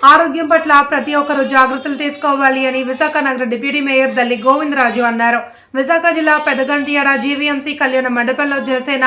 ఆరోగ్యం పట్ల ప్రతి ఒక్కరూ జాగ్రత్తలు తీసుకోవాలి అని విశాఖ నగర డిప్యూటీ మేయర్ దల్లి గోవిందరాజు అన్నారు. విశాఖ జిల్లా పెదగంటియాడ జీవీఎంసీ కళ్యాణ మండపంలో జనసేన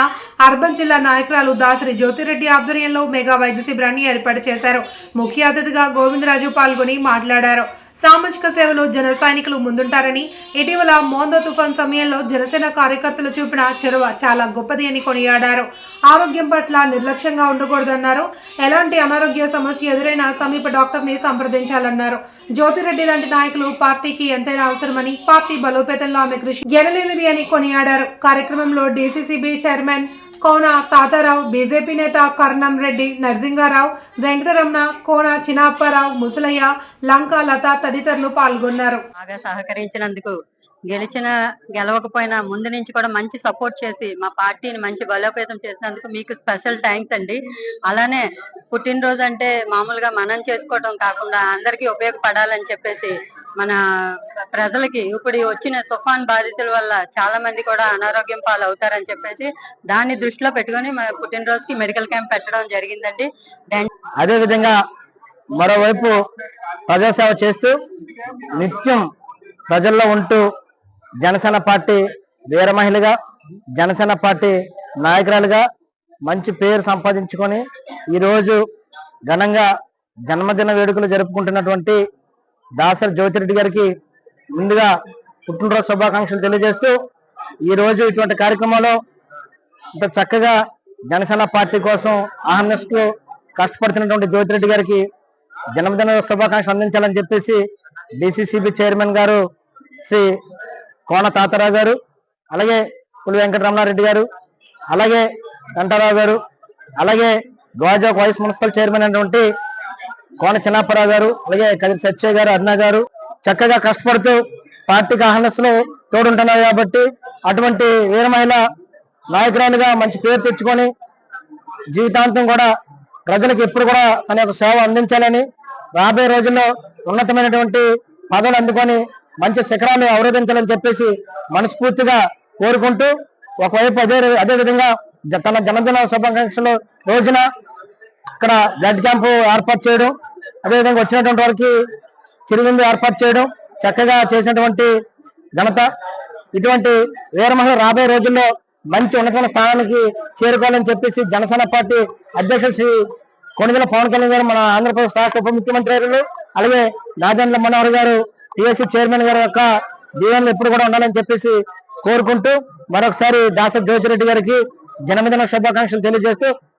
అర్బన్ జిల్లా నాయకురాలు దాసరి జ్యోతిరెడ్డి ఆధ్వర్యంలో మెగా వైద్య శిబిరాన్ని ఏర్పాటు చేశారు. ముఖ్య అతిథిగా గోవిందరాజు పాల్గొని మాట్లాడారు. సామాజిక సేవలో జన సైనికులు ముందుంటారని ఇటీవల మోందో తుఫాన్ సమయంలో జనసేన కార్యకర్తలు చూపిన చొరవ చాలా గొప్పది అని కొనియాడారు. ఆరోగ్యం పట్ల నిర్లక్ష్యంగా ఉండకూడదన్నారు. ఎలాంటి అనారోగ్య సమస్య ఎదురైనా సమీప డాక్టర్ని సంప్రదించాలన్నారు. జ్యోతిరెడ్డి లాంటి నాయకులు పార్టీకి ఎంతైనా అవసరమని పార్టీ బలోపేతంలో ఆమె కృషి ఎనలేనిది అని కొనియాడారు. కార్యక్రమంలో DCCB chairman Kona Tatarao BJP నేత కర్ణం రెడ్డి నరసింగారావు వెంకటరమణ కోన చినాప్పారావు ముసలయ్య లంక లత తదితరులు పాల్గొన్నారు. బాగా సహకరించినందుకు గెలిచిన గెలవకపోయినా ముందు నుంచి కూడా మంచి సపోర్ట్ చేసి మా పార్టీని మంచి బలోపేతం చేసినందుకు మీకు స్పెషల్ థ్యాంక్స్ అండి. అలానే పుట్టినరోజు అంటే మామూలుగా మనం చేసుకోవడం కాకుండా అందరికీ ఉపయోగపడాలని చెప్పేసి మన ప్రజలకి ఇప్పుడు వచ్చిన తుఫాన్ బాధితుల వల్ల చాలా మంది కూడా అనారోగ్యం పాలు అవుతారని చెప్పేసి దాన్ని దృష్టిలో పెట్టుకొని పుట్టినరోజుకి మెడికల్ క్యాంప్ పెట్టడం జరిగిందండి. అదే విధంగా మరోవైపు ప్రజాసేవ చేస్తూ నిత్యం ప్రజల్లో ఉంటూ జనసేన పార్టీ వీర మహిళగా జనసేన పార్టీ నాయకురాలుగా మంచి పేరు సంపాదించుకొని ఈరోజు ఘనంగా జన్మదిన వేడుకలు జరుపుకుంటున్నటువంటి దాసరి జ్యోతిరెడ్డి గారికి ముందుగా పుట్టినరోజు శుభాకాంక్షలు తెలియజేస్తూ ఈరోజు ఇటువంటి కార్యక్రమంలో ఇంత చక్కగా జనసేన పార్టీ కోసం ఆహ్నిస్తూ కష్టపడుతున్నటువంటి జ్యోతిరెడ్డి గారికి జన్మదిన శుభాకాంక్షలు అందించాలని చెప్పేసి డిసిసిబి చైర్మన్ గారు శ్రీ కోన తాతారావు గారు అలాగే పులి వెంకటరమణారెడ్డి గారు అలాగే వెంకటరావు గారు అలాగే గోజాక్ వైస్ మున్సిపల్ చైర్మన్ అయినటువంటి కోన చిన్నప్పారావు గారు అలాగే కదిరి సత్య గారు అరుణ గారు చక్కగా కష్టపడుతూ పార్టీకి ఆహ్లాసలో తోడుంటున్నారు కాబట్టి అటువంటి వీర మహిళ నాయకురాలుగా మంచి పేరు తెచ్చుకొని జీవితాంతం కూడా ప్రజలకు ఎప్పుడు కూడా తన యొక్క సేవ అందించాలని రాబోయే రోజుల్లో ఉన్నతమైనటువంటి పదవులు అందుకొని మంచి శిఖరాన్ని అవరోధించాలని చెప్పేసి మనస్ఫూర్తిగా కోరుకుంటూ ఒకవైపు అదే అదే విధంగా జ- తన జన్మదిన శుభాకాంక్షలు రోజున ఇక్కడ బ్లడ్ క్యాంపు ఏర్పాటు చేయడం అదేవిధంగా వచ్చినటువంటి వారికి చిరువిందు ఏర్పాటు చేయడం చక్కగా చేసినటువంటి ఘనత. ఇటువంటి వీరమహిళ రాబోయే రోజుల్లో మంచి ఉన్నతమైన స్థానానికి చేరుకోవాలని చెప్పేసి జనసేన పార్టీ అధ్యక్షుడు శ్రీ కొనుగోలు పవన్ కళ్యాణ్ గారు మన ఆంధ్రప్రదేశ్ రాష్ట్ర ఉప ముఖ్యమంత్రి గారు అలాగే నాదెండ్ల మనోహర్ గారు టిఎస్సి చైర్మన్ గారి యొక్క దీవెనలు ఎప్పుడు కూడా ఉండాలని చెప్పేసి కోరుకుంటూ మరొకసారి దాస జ్యోతిరెడ్డి గారికి జన్మదిన శుభాకాంక్షలు తెలియజేస్తూ